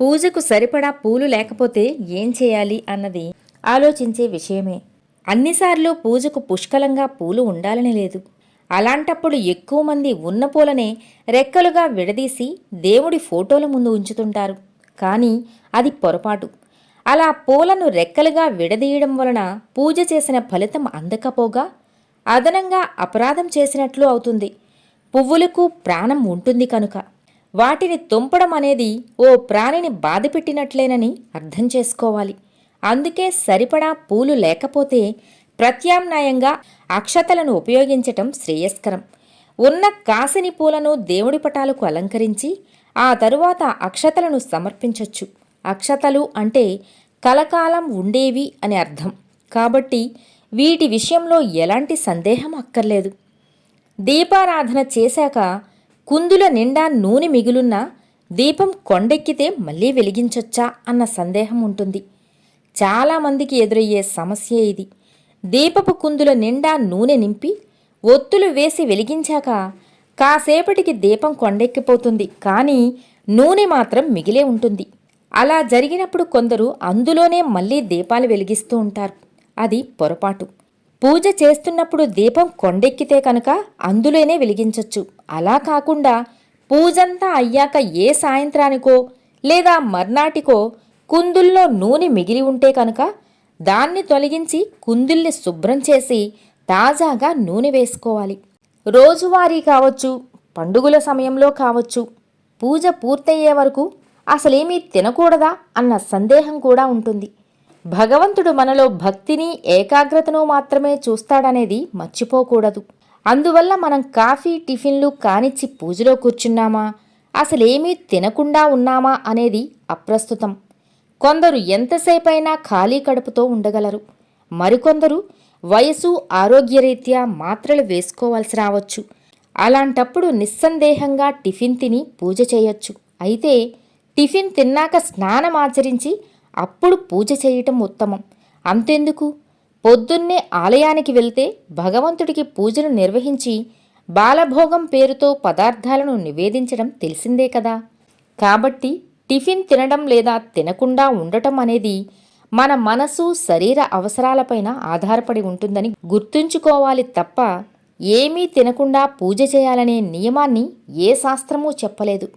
పూజకు సరిపడా పూలు లేకపోతే ఏం చేయాలి అన్నది ఆలోచించే విషయమే. అన్నిసార్లు పూజకు పుష్కలంగా పూలు ఉండాలని లేదు. అలాంటప్పుడు ఎక్కువ మంది ఉన్న పూలనే రెక్కలుగా విడదీసి దేవుడి ఫోటోల ముందు ఉంచుతుంటారు. కానీ అది పొరపాటు. అలా పూలను రెక్కలుగా విడదీయడం వలన పూజ చేసిన ఫలితం అందకపోగా అదనంగా అపరాధం చేసినట్లు అవుతుంది. పువ్వులకు ప్రాణం ఉంటుంది కనుక. వాటిని తుంపడం అనేది ఓ ప్రాణిని బాధపెట్టినట్లేనని అర్థం చేసుకోవాలి. అందుకే సరిపడా పూలు లేకపోతే ప్రత్యామ్నాయంగా అక్షతలను ఉపయోగించటం శ్రేయస్కరం. ఉన్న కాసిని పూలను దేవుడి పటాలకు అలంకరించి ఆ తరువాత అక్షతలను సమర్పించవచ్చు అక్షతలు అంటే కలకాలం ఉండేవి అని అర్థం. కాబట్టి వీటి విషయంలో ఎలాంటి సందేహం అక్కర్లేదు. దీపారాధన చేశాక కుందుల నిండా నూనె మిగులున్నా దీపం కొండెక్కితే మళ్ళీ వెలిగించొచ్చా అన్న సందేహం ఉంటుంది. చాలామందికి ఎదురయ్యే సమస్య ఇది. దీపపు కుందుల నిండా నూనె నింపి ఒత్తులు వేసి వెలిగించాక కాసేపటికి దీపం కొండెక్కిపోతుంది. కానీ నూనె మాత్రం మిగిలే ఉంటుంది. అలా జరిగినప్పుడు కొందరు అందులోనే మళ్ళీ దీపాలు వెలిగిస్తూ ఉంటారు. అది పొరపాటు. పూజ చేస్తున్నప్పుడు దీపం కొండెక్కితే కనుక అందులోనే వెలిగించవచ్చు అలా కాకుండా పూజంతా అయ్యాక ఏ సాయంత్రానికో లేదా మర్నాటికో కుందుల్లో నూనె మిగిలి ఉంటే కనుక దాన్ని తొలగించి కుందుల్ని శుభ్రం చేసి తాజాగా నూనె వేసుకోవాలి. రోజువారీ కావచ్చు పండుగల సమయంలో కావచ్చు పూజ పూర్తయ్యే వరకు అసలేమీ తినకూడదా అన్న సందేహం కూడా ఉంటుంది. భగవంతుడు మనలో భక్తిని ఏకాగ్రతను మాత్రమే చూస్తాడనేది మర్చిపోకూడదు. అందువల్ల మనం కాఫీ టిఫిన్లు కానిచ్చి పూజలో కూర్చున్నామా? అసలేమీ తినకుండా ఉన్నామా అనేది అప్రస్తుతం. కొందరు ఎంతసేపైనా ఖాళీ కడుపుతో ఉండగలరు. మరికొందరు వయసు ఆరోగ్యరీత్యా మాత్రలు వేసుకోవాల్సి రావచ్చు. అలాంటప్పుడు నిస్సందేహంగా టిఫిన్ తిని పూజ చేయొచ్చు. అయితే టిఫిన్ తిన్నాక స్నానం ఆచరించి అప్పుడు పూజ చేయటం ఉత్తమం. అంతెందుకు? పొద్దున్నే ఆలయానికి వెళ్తే భగవంతుడికి పూజలు నిర్వహించి బాలభోగం పేరుతో పదార్థాలను నివేదించడం తెలిసిందే కదా. కాబట్టి టిఫిన్ తినడం లేదా తినకుండా ఉండటం అనేది మన మనసు శరీర అవసరాలపైన ఆధారపడి ఉంటుందని గుర్తుంచుకోవాలి తప్ప ఏమీ తినకుండా పూజ చేయాలనే నియమాన్ని ఏ శాస్త్రమూ చెప్పలేదు.